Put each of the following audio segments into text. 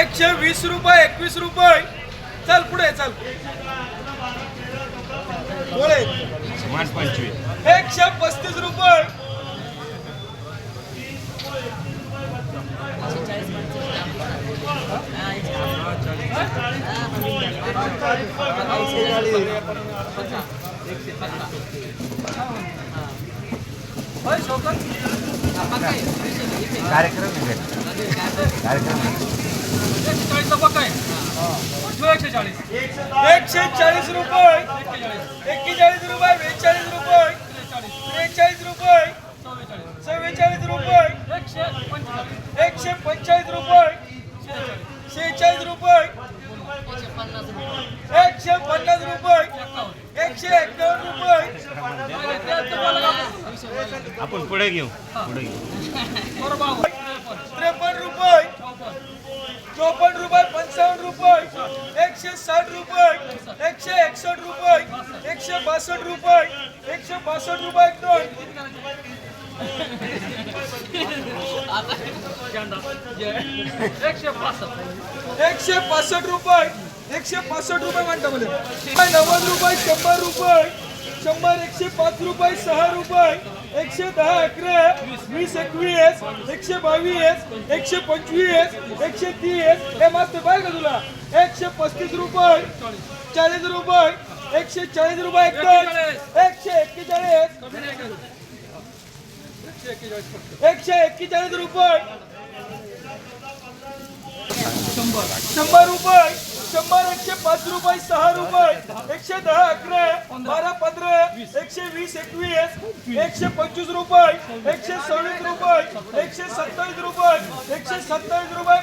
एकशे वीस रुपये एकवीस रुपये. चल पुढे चल. पुढे एकशे पस्तीस रुपये. कार्यक्रम कार्यक्रम शौकत? कार्यक्रम आहे कार्यक्रम एकशे चाळीस रुपये. एक्केचाळीस रुपये बेचाळीस रुपये त्रेचाळीस रुपये चव्वेचाळीस रुपये एकशे पंचेचाळीस रुपये शेहेचाळीस रुपये एकशे पन्नास रुपये एकशे एक्कावन्न रुपये. आपण पुढे घेऊ पुढे घेऊ. त्रेपन्न रुपये चोपन्न रुपये पंचावन्न रुपये एकशे साठ रुपये एकशे एकसष्ट रुपये एकशे बासष्ट पासष्ट रुपये एक दोन. एकशे पासष्ट रुपये. एकशे पासष्ट रुपये म्हणता मला. नव्वद रुपये शंभर रुपये. शंभर एकशे पाच रुपये सहा रुपये. एकशे दहा अकरा वीस एकवीस. एकशे बावीस एकशे पंचवीस एकशे तीस. हे मस्त पाहिजे का तुला? एकशे पस्तीस रुपये चाळीस रुपये. एकशे चाळीस रुपये एकशे एक्केचाळीस. एकशे एक्केचाळीस रुपये. शंभर रुपये. शंभर एकशे पाच रुपये सहा रुपये. एकशे दहा अकरा बारा पंधरा एकशे वीस एकवीस. एकशे पंचवीस रुपये. एकशे सव्वीस रुपये. एकशे सत्तावीस रुपये. एकशे सत्तावीस रुपये.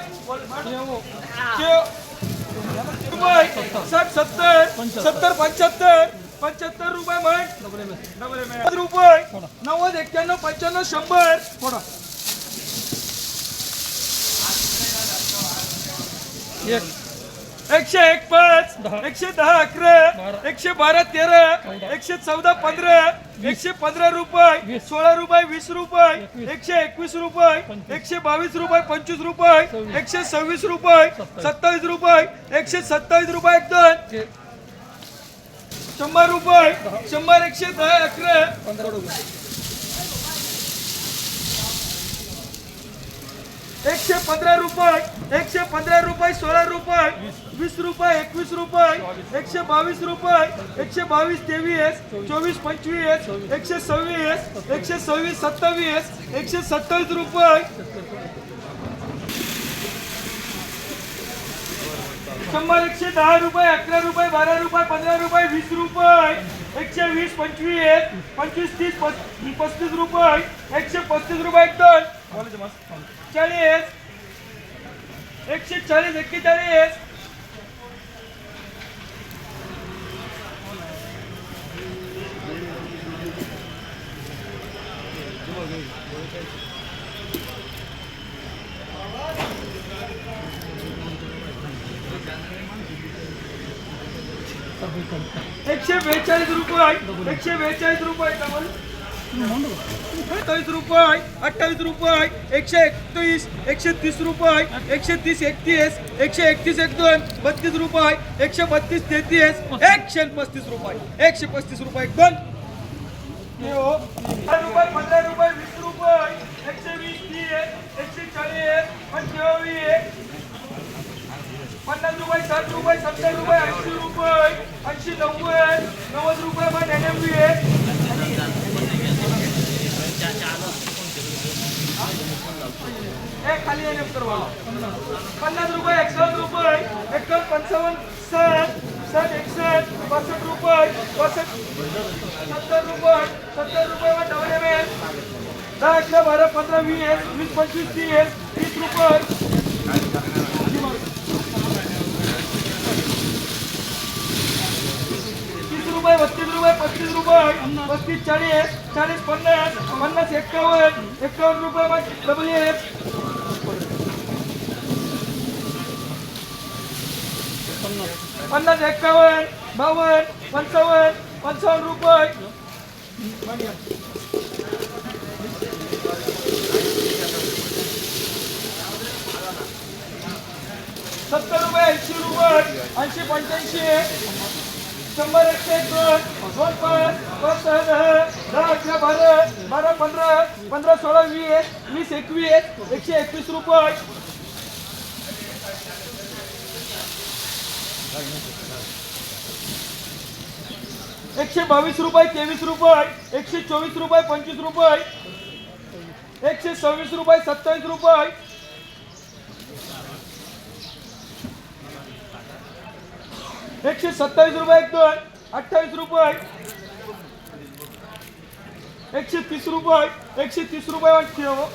रुपये. साठ सत्तर. सत्तर पंच्याहत्तर. पंच्याहत्तर रुपये म्हण. रुपये. नव्वद एक्क्याण्णव पंच्याण्णव शंभर. थोडा एकशे एक पाच एकशे दहा अकरा एकशे बारा तेरा एकशे चौदा पंधरा एकशे पंधरा रुपये सोळा रुपये वीस रुपये एकशे एकवीस रुपये एकशे बावीस रुपये पंचवीस रुपये एकशे सव्वीस रुपये सत्तावीस. रुपये एकशे सत्तावीस रुपये एक दोन शंभर रुपये शंभर एकशे दहा अकरा. एकशे पंधरा रुपये एकशे पंधरा रुपये सोळा रुपये वीस रुपये एकवीस रुपये एकशे बावीस रुपये एकशे बावीस तेवीस चोवीस पंचवीस एकशे सव्वीस एकशे सव्वीस सत्तावीस एकशे सत्तावीस रुपये. शंभर एकशे दहा रुपये अकरा रुपये बारा रुपये पंधरा रुपये वीस रुपये. एकशे वीस पंचवीस पंचवीस तीस पस्तीस रुपये. एकशे पस्तीस रुपये एक टन चाळीस. एकशे चाळीस एक्केचाळीस. एकशे बेचाळीस रुपये एकशे बेचाळीस रुपये सत्तावीस रुपये अठ्ठावीस रुपये एकशे एकतीस एकशे तीस रुपये एकशे तीस एकतीस एकशे एकतीस एक दोन बत्तीस रुपये एकशे बत्तीस तेहतीस एकशे पस्तीस रुपये एकशे पस्तीस रुपये एक दोन. हो. रुपये पंधरा रुपये वीस रुपये एकशे वीस तीस एकशे चाळीस पंचवीस पन्नास रुपये साठ रुपये सत्तर रुपये ऐंशी रुपये ऐंशी नव्वद नव्वद रुपये पण एन एम बी खाली पन्नास रुपये एकसष्ट रुपये एकावन्न पंचावन्न साठ साठ एकसष्ट पासष्ट रुपये पासष्ट सत्तर रुपये सत्तर रुपये व डबल एम एल दहा अकरा बारा पंधरा वीस वीस पंचवीस तीस तीस रुपये तीस रुपये बत्तीस रुपये पस्तीस रुपये पस्तीस चाळीस चाळीस पन्नास पन्नास एक्कावन्न एक्कावन्न रुपये मग डबल पन्नास एक्कावन्न बावन्न पंचावन्न पंचावन्न रुपये. सत्तर रुपये ऐंशी रुपये ऐंशी पंच्याऐंशी. शंभर एकशे एक दोन दोन पाच पाच सहा दहा दहा अकरा बारा बारा पंधरा पंधरा सोळा वीस वीस एकवीस एकशे एकवीस रुपये. एकशे बावीस रुपये तेवीस रुपये एकशे चोवीस रुपये पंचवीस रुपये. एकशे सव्वीस रुपये सत्तावीस रुपये. एकशे सत्तावीस रुपये एक दोन अठ्ठावीस रुपये. एकशे तीस रुपये एकशे तीस रुपये वाटते हो.